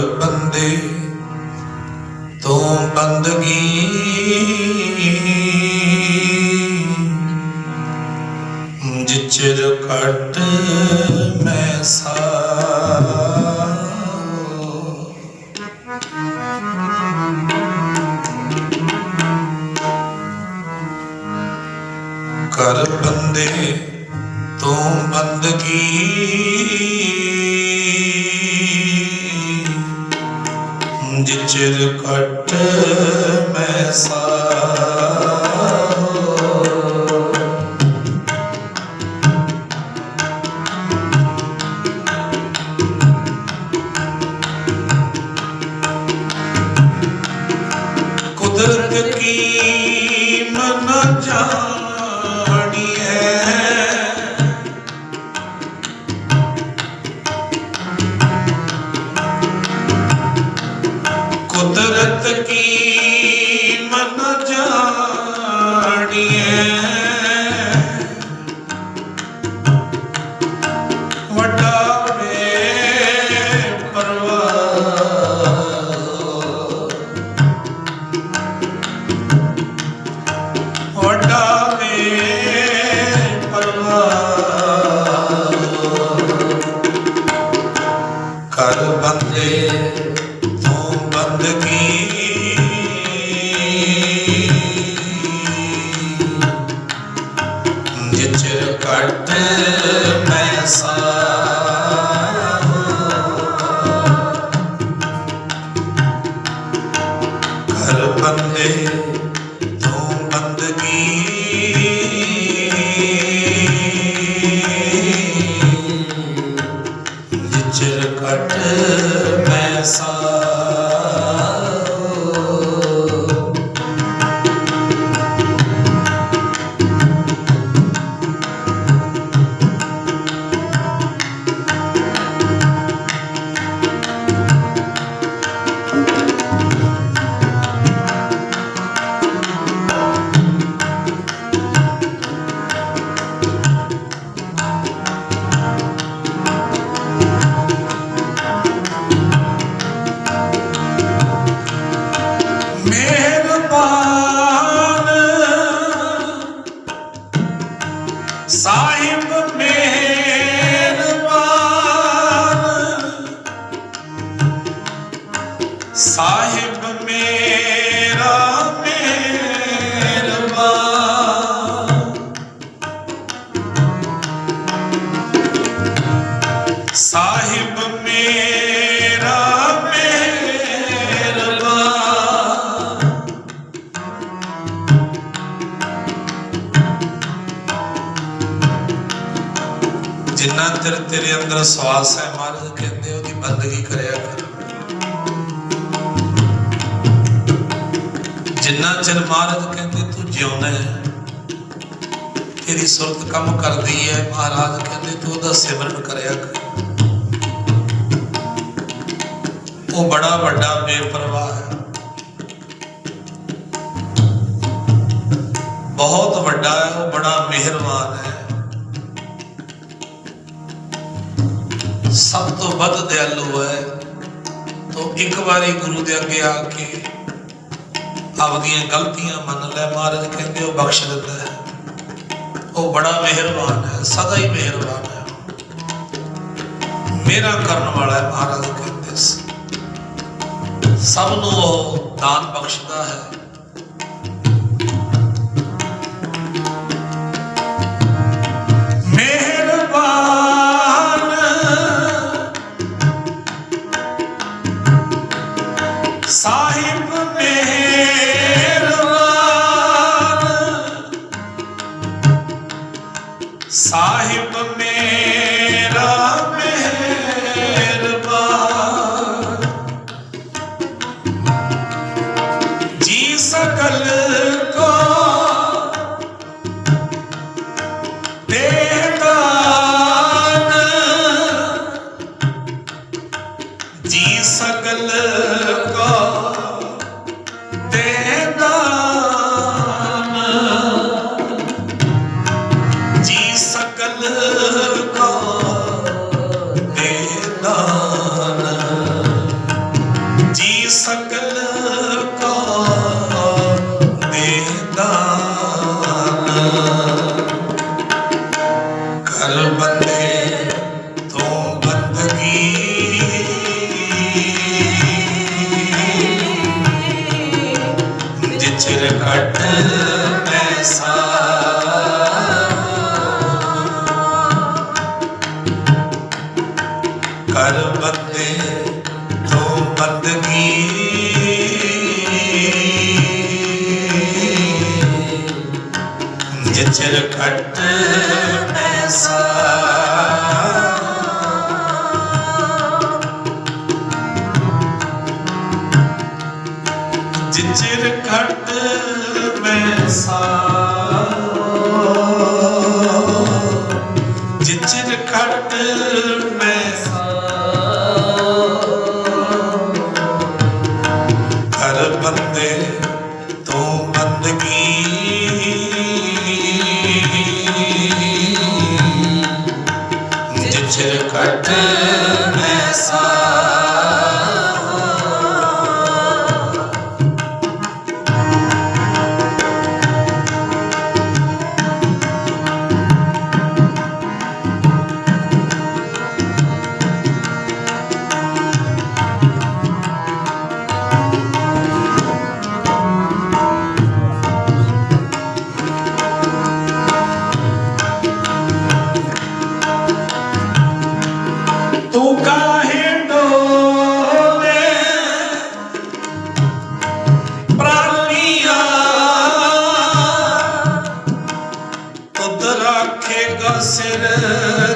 ਬੰਦੇ ਤੂੰ ਬੰਦਗੀ। ਜਿਚਰ ਕਟ ਮੈਂ ਸਾ ਕਰ ਬੰਦੇ ਤੂੰ ਬੰਦਗੀ। ਜਿਚਰ ਕੁਦਰਤ ਕੀ ਮਨ ਜਾਣੀ ਹੈ ਵੱਡਾ ਵੇ ਪਰਵਾਹ ਵੱਡਾ ਵੇ ਪਰਵਾਹ ਕਰ ਬੰਦੇ ਜਿੰਨਾ ਚਿਰ ਤੇਰੇ ਅੰਦਰ ਸਵਾਸ ਹੈ ਮਹਾਰਾਜ ਕਹਿੰਦੇ ਉਹਦੀ ਬੰਦਗੀ ਕਰਿਆ ਕਰ। ਜਿੰਨਾ ਚਿਰ ਮਹਾਰਾਜ ਕਹਿੰਦੇ ਤੂੰ ਜਿਉਂਦਾ ਹੈ, ਤੇਰੀ ਸੁਰਤ ਕੰਮ ਕਰਦੀ ਹੈ, ਮਹਾਰਾਜ ਕਹਿੰਦੇ ਤੂੰ ਉਹਦਾ ਸਿਮਰਨ ਕਰਿਆ ਕਰ। ਉਹ ਬੜਾ ਵੱਡਾ ਬੇਪਰਵਾਹ ਹੈ। ਬਹੁਤ ਵੱਡਾ ਹੈ, ਉਹ ਬੜਾ ਮਿਹਰਬਾਨ ਹੈ। ਸਭ ਤੋਂ ਵੱਧ ਦਿਆਲੂ ਹੈ, ਤੋ ਇੱਕ ਵਾਰੀ ਗੁਰੂ ਦੇ ਅੱਗੇ ਆ ਕੇ ਆਪਦੀਆਂ ਗਲਤੀਆਂ ਮੰਨ ਲੈ, ਮਹਾਰਾਜ ਕਹਿੰਦੇ ਉਹ ਬਖਸ਼ ਦਿੰਦਾ ਹੈ। ਉਹ ਬੜਾ ਮਿਹਰਬਾਨ ਹੈ, ਸਦਾ ਹੀ ਮਿਹਰਬਾਨ ਹੈ। ਮੇਰਾ ਕਰਨ ਵਾਲਾ ਹੈ, ਮਹਾਰਾਜ ਕਹਿੰਦੇ ਸੀ। ਸਭ ਨੂੰ ਉਹ ਦਾਨ ਬਖਸ਼ਦਾ ਹੈ। ਸਾਹਿਬ ਮੇਰਾ ਚਿਰ ਕੱਟ ਪੈਸਾ। ਕਰ ਬੰਦੇ ਤੋਂ ਕੱਟ ਜਿਚਰ ਖੱਟ ਮੈਸਾ ਜਿਚਰ ਖੱਟ ਮੈਸਾ ਕਰ ਬੰਦੇ ਤੂੰ ਬੰਦਗੀ। ਜਿਚਰ ਖੱਟ ਮੈਸਾ ਤੂੰ sever.